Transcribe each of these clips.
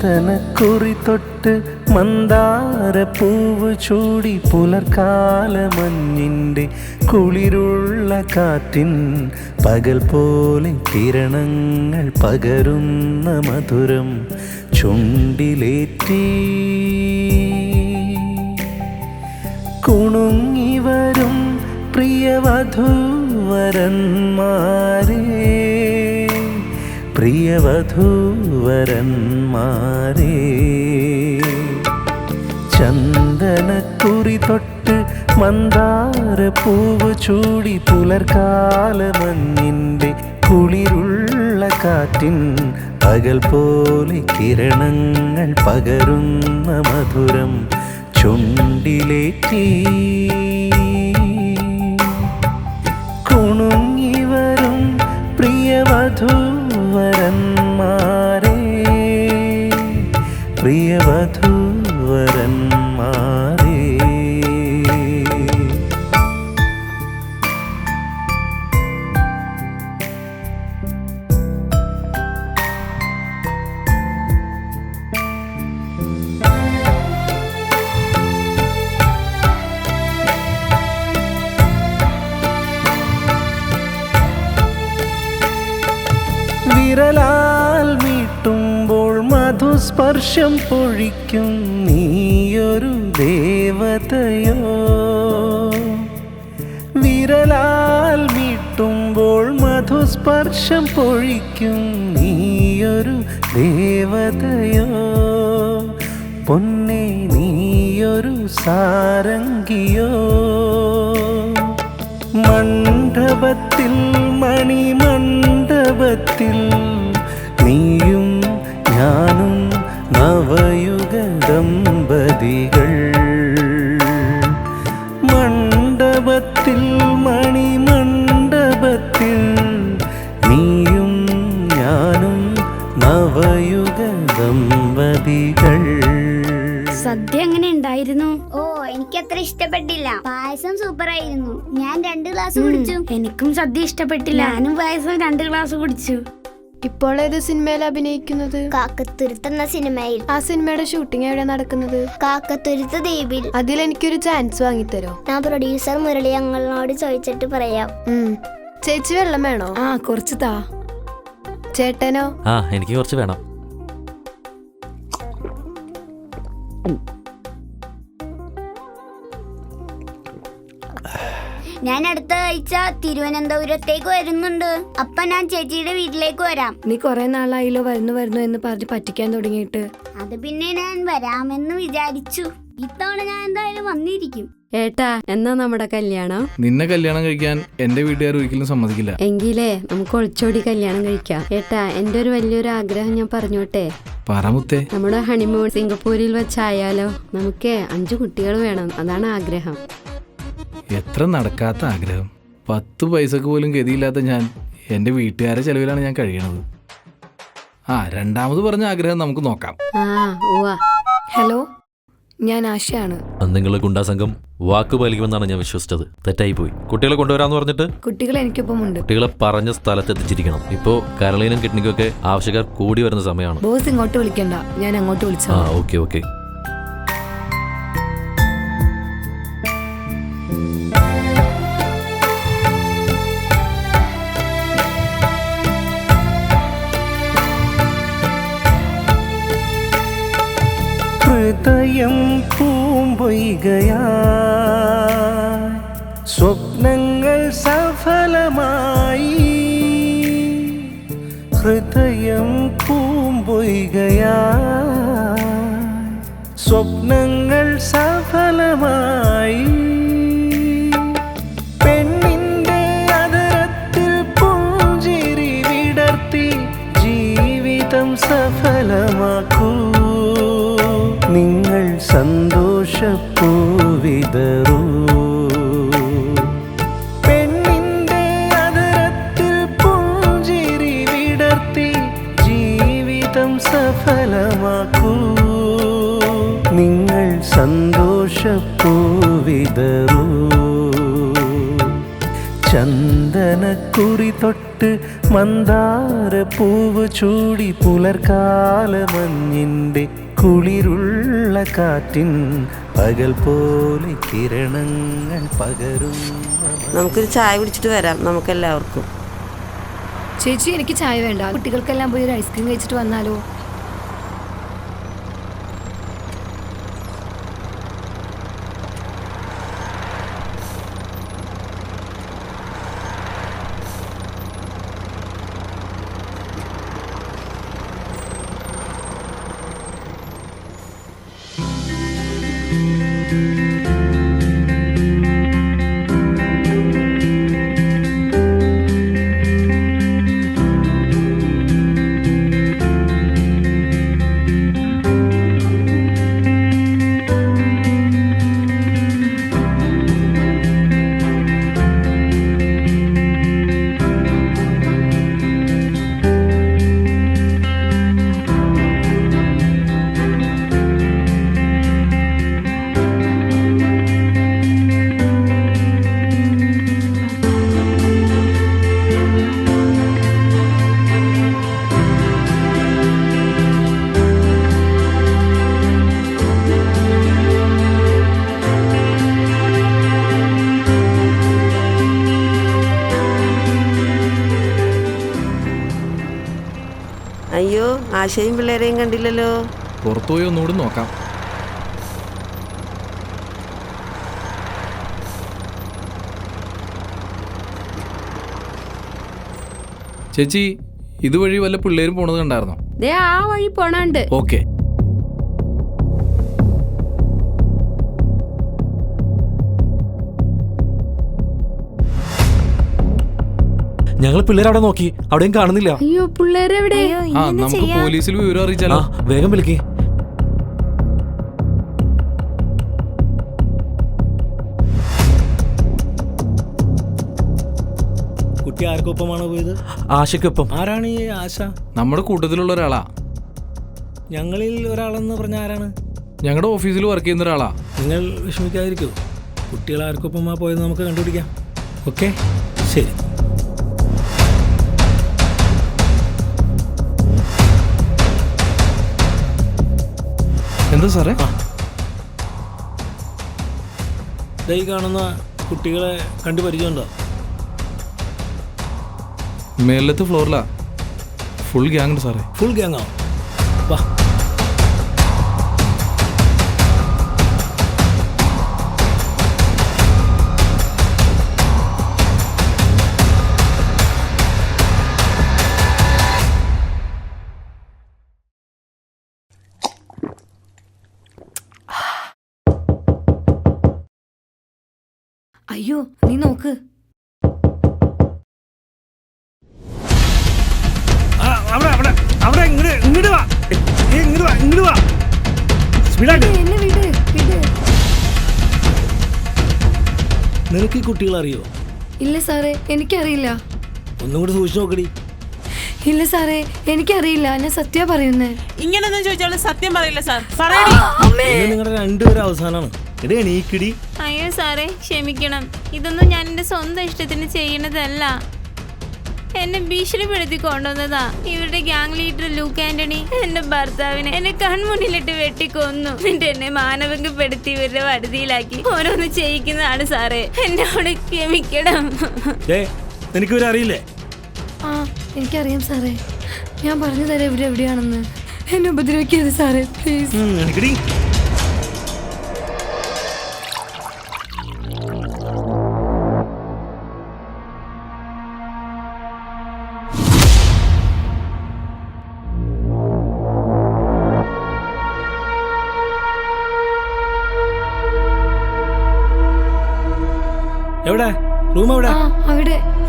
ചന്ദനക്കുറി തൊട്ട് മന്ദാര പൂവ് ചൂടി പുലർക്കാല മഞ്ഞിന്റെ കുളിരുള്ള കാറ്റിൻ പകൽ പോലെ കിരണങ്ങൾ പകരുന്ന മധുരം ചുണ്ടിലേറ്റി. കുണുങ്ങി വരും പ്രിയവധൂവരന്മാരെ. പ്രിയവധൂവരന്മാരെ ചന്ദനക്കുറി തൊട്ട് മന്ദാര പൂവ് ചൂടി പുലർക്കാല മഞ്ഞിന്റെ കുളിരുള്ള കാറ്റിൻ പകൽ പോലെ കിരണങ്ങൾ പകരുന്ന മധുരം ചുണ്ടിലേറ്റി. കുണുങ്ങി വരും പ്രിയവധൂവരന്മാരെ പ്രിയവധൂവരന്മാരെ വിരലാൽ മീട്ടുമ്പോൾ മധുസ്പർശം പൊഴിക്കും നീയൊരു ദേവതയോ. വിരലാൽ മീട്ടുമ്പോൾ മധുസ്പർശം പൊഴിക്കും നീയൊരു ദേവതയോ. പൊന്നെ നീയൊരു സാരംഗിയോ. മണ്ഡപത്തിൽ ഓ എനിക്ക് അത്ര ഇഷ്ടപ്പെട്ടില്ല. പായസം സൂപ്പർ ആയിരുന്നു ഞാൻ രണ്ട് ഗ്ലാസ് കുടിച്ചു. എനിക്കും സദ്യ ഇഷ്ടപ്പെട്ടില്ല. ഞാനും പായസം രണ്ട് ഗ്ലാസ് കുടിച്ചു. ഇപ്പോൾ ഏത് സിനിമയിൽ അഭിനയിക്കുന്നത്? കാക്കത്തുരുത്ത് എന്ന സിനിമയിൽ. ആ സിനിമയുടെ ഷൂട്ടിംഗ് എവിടെ നടക്കുന്നത്? കാക്കത്തുരുത്ത് ദ്വീപിൽ. അതിൽ എനിക്കൊരു ചാൻസ് വാങ്ങിത്തരോ? ഞാൻ പ്രൊഡ്യൂസർ മുരളി അങ്ങളോട് ചോദിച്ചിട്ട് പറയാം. ഉം. ചേച്ചി വെള്ളം വേണോ? ആ കുറച്ച് താ. ചേട്ടനോ? ആ എനിക്ക് കുറച്ച് വേണം. ഞാൻ അടുത്ത ആഴ്ച തിരുവനന്തപുരത്തേക്ക് വരുന്നുണ്ട്. അപ്പ ഞാൻ ചേച്ചിയുടെ വീട്ടിലേക്ക് വരാം. നീ കുറെ നാളായില്ലോ വരുന്നു വരുന്നു എന്ന് പറഞ്ഞ് പറ്റിക്കാൻ തുടങ്ങിയിട്ട്. അത് പിന്നെ ഞാൻ വരാമെന്ന് വിചാരിച്ചു. ഇത്തവണ ഞാൻ എന്തായാലും വന്നിരിക്കും. ഏട്ടാ എന്നാ നമ്മുടെ കല്യാണം? നിന്നെ കല്യാണം കഴിക്കാൻ എന്റെ വീട്ടുകാർ ഒരിക്കലും സമ്മതിക്കില്ല. എങ്കിലേ നമുക്ക് ഒളിച്ചോടി കല്യാണം കഴിക്കാം. ഏട്ടാ എന്റെ ഒരു വലിയൊരു ആഗ്രഹം ഞാൻ പറഞ്ഞോട്ടെ? പറമുത്തേ നമ്മുടെ ഹണിമൂൺ സിംഗപ്പൂരിൽ വെച്ചായാലോ? നമുക്ക് അഞ്ചു കുട്ടികൾ വേണം. അതാണ് ആഗ്രഹം. എത്ര നടക്കാത്ത ആഗ്രഹം. പത്ത് പൈസക്ക് പോലും ഗതിയില്ലാത്ത ഞാൻ എന്റെ വീട്ടുകാരെ ചെലവിലാണ് ഞാൻ കഴിയണത്. ആ രണ്ടാമത് പറഞ്ഞ ആഗ്രഹം നമുക്ക് നോക്കാം. ആ ഉവ്വ. ഹലോ ഞാൻ ആശയാണ്. അന്ന് നിങ്ങൾ ഗുണ്ടാ സംഘം വാക്ക് പാലിക്കുമെന്നാണ് ഞാൻ വിശ്വസിച്ചത്. തെറ്റായി പോയി. കുട്ടികളെ കൊണ്ടുവരാന്ന് പറഞ്ഞിട്ട്? കുട്ടികൾ എനിക്കൊപ്പമുണ്ട്. കുട്ടികളെ പറഞ്ഞ സ്ഥലത്ത് എത്തിച്ചിരിക്കണം ഇപ്പോ കരളീനും കിഡ്നിക്കും ഒക്കെ ആവശ്യക്കാർ കൂടി വരുന്ന സമയമാണ്. ബോസ് ഇങ്ങോട്ട് വിളിക്കണ്ട. ഞാൻ അങ്ങോട്ട് ആ വിളിച്ചോ ഓക്കെ ഓക്കെ. സ്വപ്നങ്ങൾ സഫലമായി. ഹൃദയം പൂമ്പൊയ്കയാ സ്വപ്നങ്ങൾ സഫലമായി. പെണ്ണിന്റെ അതരത്തിൽ പുഞ്ചിരി വിടർത്തി ജീവിതം സഫലമാക്കൂ. നിങ്ങൾ സന്തോഷപ്പൂവിതറൂ പെണ്ണിന്റെ സന്തോഷപ്പൂവിതറൂ ചന്ദനക്കുറി തൊട്ട് മന്ദാര പൂവ് ചൂടി പുലർക്കാല മഞ്ഞിന്റെ കുളിരുള്ള കാറ്റിൻ പകൽ പോലെ കിരണങ്ങൾ പകരും നമുക്കൊരു ചായ കുടിച്ചിട്ട് വരാം നമുക്കെല്ലാവർക്കും. ചേച്ചി എനിക്ക് ചായ വേണ്ട. കുട്ടികൾക്കെല്ലാം പോയി ഒരു ഐസ്ക്രീം കഴിച്ചിട്ട് വന്നാലോ? അയ്യോ ആശയും പിള്ളേരെയും കണ്ടില്ലല്ലോ. പുറത്തുപോയി ഒന്നുകൂടെ നോക്കാം. ചേച്ചി ഇതുവഴി വല്ല പിള്ളേരും പോണത് കണ്ടായിരുന്നോ? ദേ ആ വഴി പോണണ്ട്. ഓക്കെ. ഞങ്ങൾ പിള്ളേർ അവിടെ നോക്കി. അവിടെയും കാണുന്നില്ല. അയ്യോ പിള്ളേരെവിടെ? ആ നമുക്ക് പോലീസിൽ വിവരം ആ അറിയിച്ചാലോ വേഗം വിളിക്കേ. കുട്ടി ആർക്കൊപ്പമാണ് പോയത്? ആശയ്ക്കൊപ്പം. ആരാണ് ഈ ആശ? നമ്മുടെ കൂട്ടത്തിലുള്ള ഒരാളാ. ഞങ്ങളിൽ ഒരാളെന്ന് പറഞ്ഞ ആരാണ്? ഞങ്ങളുടെ ഓഫീസിൽ വർക്ക് ചെയ്യുന്ന ഒരാളാ. നിങ്ങൾ വിഷമിക്കാതിരിക്കൂ. കുട്ടികൾ ആർക്കൊപ്പമാ പോയത് നമുക്ക് കണ്ടുപിടിക്കാം. ഓക്കെ? ശരി. എന്താ സാറേ? ഈ കാണുന്ന കുട്ടികളെ കണ്ടു പരിചയമുണ്ടോ? മേലത്തെ ഫ്ലോറിലാ ഫുൾ ഗ്യാങ് ഉണ്ട് സാറേ. ഫുൾ ഗ്യാങ്ങോ വാ. അയ്യോ നീ നോക്ക്. അവിടെ അവിടെ അവിടെ ഇങ്ങോട്ട് ഇങ്ങോട്ട് വാ. ഇങ്ങോട്ട് വാ ഇങ്ങോട്ട് സ്പീഡായിട്ട്. നിനക്ക് ഈ കുട്ടികൾ അറിയോ? ഇല്ല സാറേ എനിക്കറിയില്ല. ഒന്നും കൂടി സൂക്ഷിച്ചു നോക്കടി. ഇല്ല സാറേ എനിക്കറിയില്ല. ഞാൻ സത്യ പറയുന്നേ. ഇങ്ങനൊന്നും ചോദിച്ചാൽ സത്യം പറയില്ല സാർ. പറയടി. നിങ്ങളുടെ രണ്ടുപേരും അവസാനമാണ്. എടേ എണീക്കിടി. സാറേ ക്ഷമിക്കണം. ഇതൊന്നും ഞാൻ എന്റെ സ്വന്തം ഇഷ്ടത്തിന് ചെയ്യണതല്ല എന്നെ ഭീഷണിപ്പെടുത്തി കൊണ്ടുവന്നതാ. ഇവരുടെ ഗ്യാങ് ലീഡർ ലൂക്ക് ആന്റണി എന്റെ ഭർത്താവിനെ എന്നെ കൺമുന്നിലിട്ട് വെട്ടിക്കൊന്നു. എന്നിട്ട് എന്നെ മാനവങ്കപ്പെടുത്തി ഇവരുടെ വടുതിയിലാക്കി ഓരോന്ന് ചെയ്യിക്കുന്നതാണ് സാറേ. എന്നോട് ക്ഷമിക്കണം. നിനക്ക് ആ എനിക്കറിയാം സാറേ. ഞാൻ പറഞ്ഞു തരാം ഇവിടെ എവിടെയാണെന്ന്. എന്നെ ഉപദ്രവിക്കരുത് സാറേ പ്ലീസ്.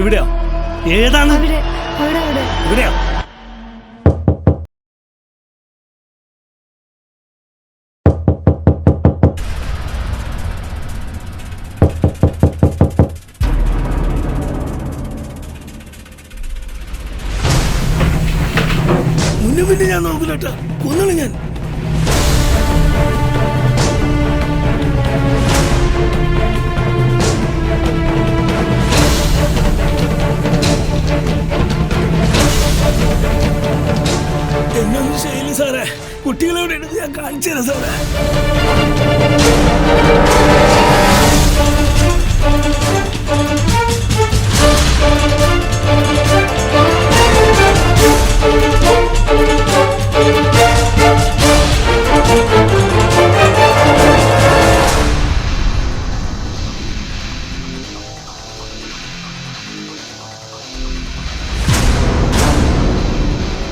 ഇവിടെയോ? ഏതാണ്? ഇവിടെയോ? മുന്നേ പിന്നെ ഞാൻ നോക്കില്ല കാണിച്ചു തരാം സാറേ.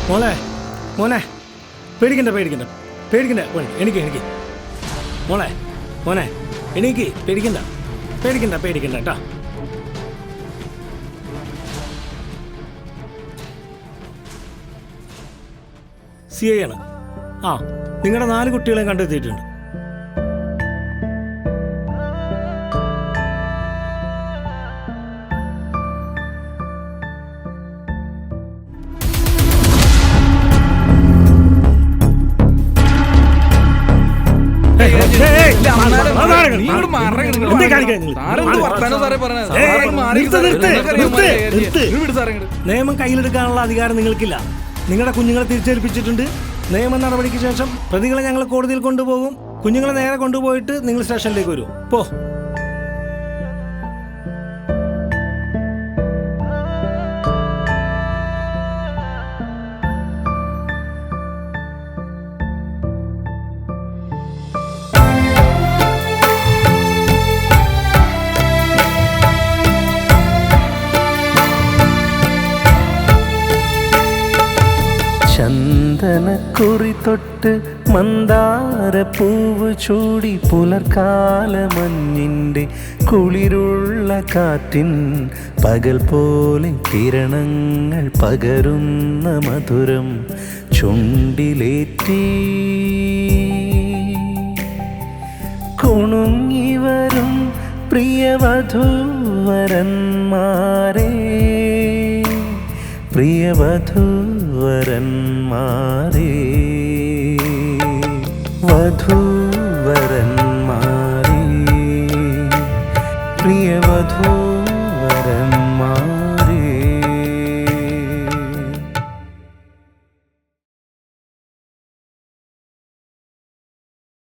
മോളെ മോനെ. പേടിക്കണ്ട പേടിക്കണ്ട. പേടിക്കണ്ട. മോനെ എനിക്ക് എനിക്ക്. മോളെ മോനെ എനിക്ക് പേടിക്കണ്ട. പേടിക്കണ്ട പേടിക്കണ്ട കേട്ടോ. സി ഐ ആണ്. ആ നിങ്ങളുടെ നാല് കുട്ടികളെ കണ്ടെത്തിയിട്ടുണ്ട്. നിയമം കയ്യിലെടുക്കാനുള്ള അധികാരം നിങ്ങൾക്കില്ല. നിങ്ങളുടെ കുഞ്ഞുങ്ങളെ തിരിച്ചേൽപ്പിച്ചിട്ടുണ്ട്. നിയമ നടപടിക്ക് ശേഷം പ്രതികളെ ഞങ്ങൾ കോടതിയിൽ കൊണ്ടുപോകും. കുഞ്ഞുങ്ങളെ നേരെ കൊണ്ടുപോയിട്ട് നിങ്ങൾ സ്റ്റേഷനിലേക്ക് വരും. പോ. ചന്ദനക്കുറി തൊട്ട് മന്ദാര പൂവ് ചൂടി പുലർക്കാല മഞ്ഞിന്റെ കുളിരുള്ള കാറ്റിൻ പകൽ പോലെ കിരണങ്ങൾ പകരുന്ന മധുരം ചുണ്ടിലേറ്റി. കുണുങ്ങി വരും പ്രിയവധൂവരന്മാരെ പ്രിയവധൂവരന്മാരെ വധൂവരന്മാരെ പ്രിയവധൂവരന്മാരെ